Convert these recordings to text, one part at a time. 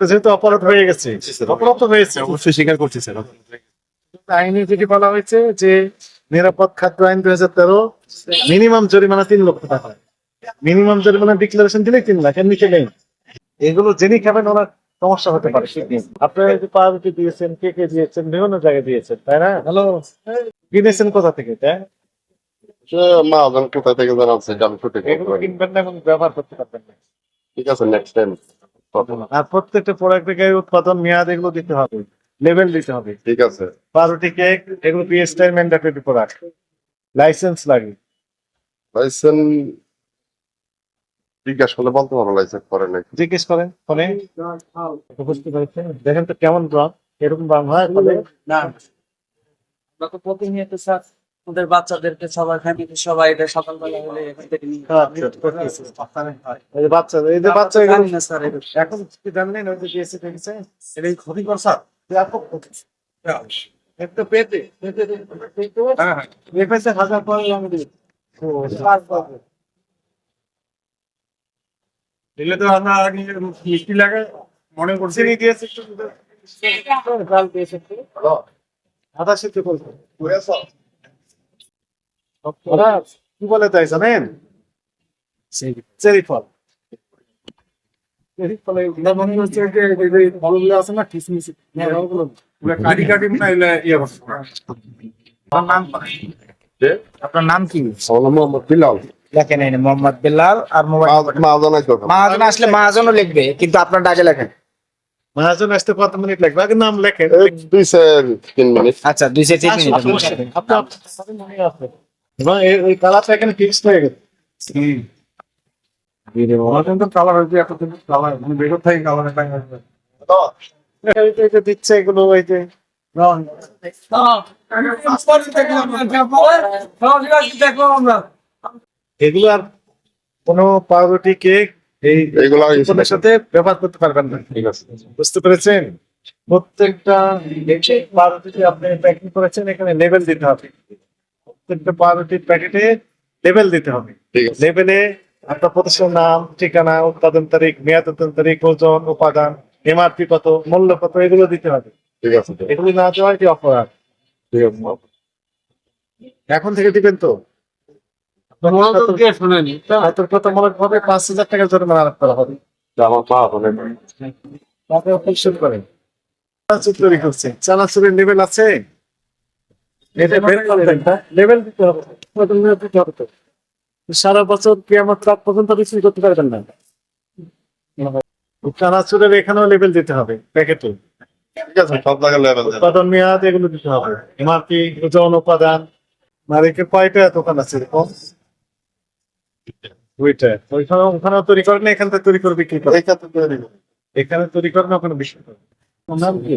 যেহেতু অপরাধ হয়ে গেছে অপরাধ হয়েছে। অবশ্যই স্বীকার করছি স্যার। আইনে যেটি বলা হয়েছে যে নিরাপদ খাদ্য আইন দুই হাজার তেরো মিনিমাম জরিমানা তিন লক্ষ টাকা। মিনিমাম জরিমানা ডিক্লারেশন দিলে তিন লাখ এর নিচে নেই। এগুলো যিনি খাবেন ওনার সমস্যা হতে পারে। আপনারা যে পাউরুটি দিয়েছেন কে কে দিয়েছেন বিভিন্ন জায়গায় দিয়েছেন তাই না? হ্যালো। কিনেছেন কোথা থেকে তাই? মা কোথায় থেকে জানাচ্ছে এগুলো কিনবেন না এবং ব্যবহার করতে পারবেন না। ঠিক আছে নেক্সট টাইম আর প্রত্যেকটা প্রোডাক্টের গায়ে উৎপাদন মেয়াদ এগুলো দিতে হবে লেভেল দিতে হবে। ঠিক আছে। পাউরুটি কেক এগুলো পিএসটাই ম্যান্ডেটরি প্রোডাক্ট লাইসেন্স লাগে। লাইসেন্স জিজ্ঞাস করলে বলতে পারব লাইসেন্স করে নাকি? জিজ্ঞেস করেন ফোনে বুঝতে পেরেছেন? দেখেন তো কেমন রং এরকম রং হয় ফলে না। আমরা তো প্রতিনিয়ত স্যার আমাদের বাচ্চাদেরকে সবাই ফ্যামিলি সবাই এটা সকালবেলা হলে এখান থেকে নিয়ে এই যে বাচ্চা এই যে বাচ্চা জানি না স্যার এখন কি জানেন ওই যে দিয়েছে দেখেছে এটা কি ক্ষতি। কর স্যার একটু পেতে পেতে পেতে হ্যাঁ। হ্যাঁ হাজার পরে আমি দিই। দিলে তো আমরা আগে মিষ্টি লাগে মনে করছি। দিয়েছে একটু ডাল দিয়েছে আদা সিদ্ধ করছে ওরা কি বলে তাই জানেন? চেরি ফল মনে আছে না কিসমিস ওগুলো। পুরো কাটি কাটি না এলে ইয়ে আপনার নাম আপনার নাম কি? মোহাম্মদ বিলাল। লেখেন এই মোহাম্মদ বিল্লাল আর মাহাজন আসলে মাহাজনও লিখবে কিন্তু আপনার ডাকে লেখেন। মহাজন আসতে কত মিনিট লাগবে? আগে নাম লেখেন। দুই তিন মিনিট। আচ্ছা দুই তিন মিনিট। এবং এই- এই কালারটা এখানে ফিক্সড হয়ে গেছে। কালার হয়েছে কালার মানে থেকে কালার যে দিচ্ছে এগুলো ওই যে। রং এগুলো আর কোনো পাউরুটি কেক এই এগুলো সাথে ব্যবহার করতে পারবেন না। ঠিক আছে। বুঝতে পেরেছেন? প্রত্যেকটা পাউরুটিতে আপনি প্যাকিং করেছেন এখানে লেবেল দিতে হবে। প্রত্যেকটা পাউরুটির প্যাকেটে লেবেল দিতে হবে। লেবেলে আপনার প্রতিষ্ঠানের নাম ঠিকানা উৎপাদন তারিখ মেয়াদ উৎপাদন তারিখ ওজন উপাদান এমআরপি কত মূল্য কত এগুলো দিতে হবে। এগুলি না দেওয়া এটি অপরাধ। এখন থেকে দিবেন তো? পাঁচ হাজার টাকা জরিমানা আরোপ করা হবে। তৈরি করছে। চানাচুরের লেভেল আছে? লেভেল দিতে হবে। উৎপাদন মেয়াদ দিতে হবে তো। সারা বছর কেমন রাত পর্যন্ত বিক্রি করতে পারবেন না? চানাচুরের এখানেও লেভেল দিতে হবে প্যাকেটে ঠিক আছে সব জায়গায় লেভেল উৎপাদন মেয়াদ এগুলো দিতে হবে। এমআরপি ওজন উপাদান নারিকেল কয়টা দোকান আছে এরকম? দুইটা। ওইখানে ওখানেও তৈরি করেন না এখান থেকে তৈরি করে বিক্রি তৈরি করো। এখানে তৈরি করেন না ওখানে বিক্রি করেন। নাম কি?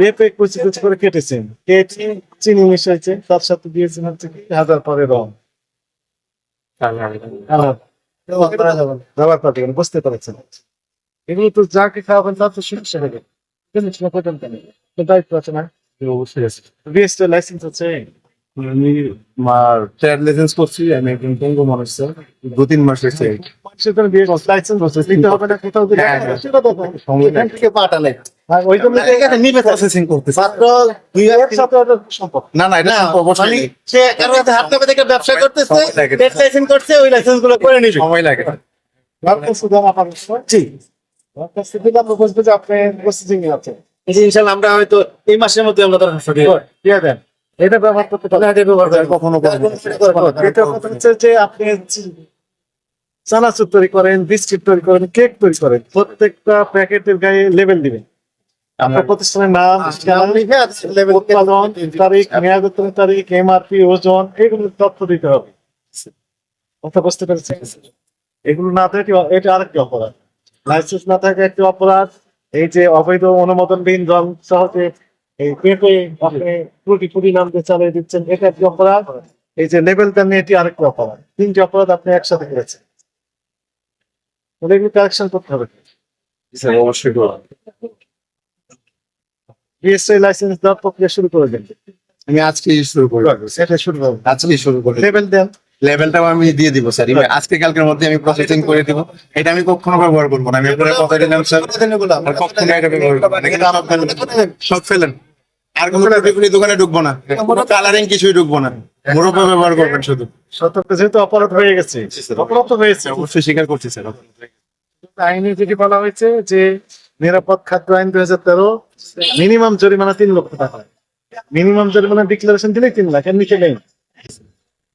পেঁপে কুচি কুচি করে কেটেছেন। কেটে চিনি মিশাইছে তার সাথে দিয়েছেন হচ্ছে কি হাজার পরে রং। ব্যবহার বুঝতে পারছেন। এগুলো তো যাকে খাওয়াবেন তার তো হবে দায়িত্ব আছে না? অবশ্যই আছে। বিএসটি লাইসেন্স আছে? আমি ট্রেড লাইসেন্স করছি আমি একজন পঙ্গু মানুষ স্যার। দু তিন মাস মানুষের লাইসেন্স নিতে হবে না কোথাও দিলে হ্যাঁ, হ্যাঁ। সেটা দেখো থেকে পাঠালে আর ওই জন্য নিবে প্রসেসিং করতেছি। মাত্র দুই এর সাথে সম্পর্ক না না এটা মানে সে কারোর কাছে হাত কাপে দেখে ব্যবসা করতেছে ট্রেড লাইসেন্স করছে ওই লাইসেন্সগুলো করে নিবে। সময় লাগে। আপনার শুধু আমার জি। আপনার কাছে আমরা বুঝব যে আপনি প্রসেসিং এ আছে এই যে ইনশাল্লাহ আমরা হয়তো এই মাসের মধ্যে আমরা দিয়ে দেন। এটা ব্যবহার করতে পারেন কখনো এটা কথা হচ্ছে যে আপনি চানাচুর তৈরি করেন বিস্কিট তৈরি করেন কেক তৈরি করেন প্রত্যেকটা প্যাকেটের গায়ে লেবেল দিবেন। আপনার প্রতিষ্ঠানের নাম উৎপাদন তারিখ মেয়াদ উত্তরের তারিখ এমআরপি ওজন এগুলো তথ্য দিতে হবে। কথা বুঝতে পেরেছেন? এগুলো না থাকে এটা আরেকটি অপরাধ। লাইসেন্স না থাকে একটি অপরাধ। এই যে অবৈধ অনুমোদনবিহীন রং সহজে এই পেঁপে আপনি ত্রুটি ফুটি নাম দিয়ে চালিয়ে দিচ্ছেন এটা একটি অপরাধ। এই যে লেভেল দেন এটি আরেকটি অপরাধ। তিনটি অপরাধ আপনি একসাথে করেছেন। এগুলো কারেকশন করতে হবে। অবশ্যই বিএসআই লাইসেন্স দেওয়ার প্রক্রিয়া শুরু করে দেন। আমি আজকে শুরু করব সেটা শুরু করুন। আজকে শুরু করে লেভেল দেন। লেভেলটাও আমি দিয়ে দিব স্যার আজকে কালকের মধ্যে আমি প্রসেসিং করে দিব। এটা আমি কখনো ব্যবহার করব না। আমি এরপরে কথা দিলাম স্যার কখনো এটা ব্যবহার করব না। সব ফেলেন। আর কোনো ত্রিপুরি দোকানে ঢুকবো না। কোনো কালারিং কিছুই ঢুকবো না। মুরব্বা ব্যবহার করবেন শুধু। সতর্ক যেহেতু অপরাধ হয়ে গেছে। অপরাধ হয়েছে। অবশ্যই স্বীকার করছি স্যার আইনে যেটি বলা হয়েছে যে নিরাপদ খাদ্য আইন দুই হাজার তেরো মিনিমাম জরিমানা তিন লক্ষ টাকা মিনিমাম জরিমানা ডিক্লারেশন দিলেই তিন লাখ এর নিচে নেই।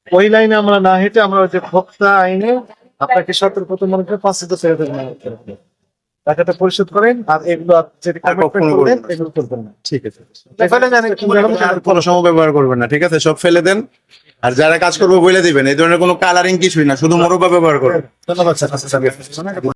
ওই লাইনে আমরা না হেঁটে আমরা ওই যে ভোক্তা আইনে আপনাকে সতর্কতা মনে করে পাঁচ হাজার করতে হবে। টাকাটা পরিশোধ করেন আর এগুলো করলেন, করবেন না। এগুলো করবেন না। ঠিক আছে। কোনো সময় ব্যবহার করবেন না ঠিক আছে? সব ফেলে দেন। আর যারা কাজ করব বলে দিবেন। এই ধরনের কোনো কালারিং কিছুই না শুধু মুরব্বা ব্যবহার করবেন। ধন্যবাদ স্যার।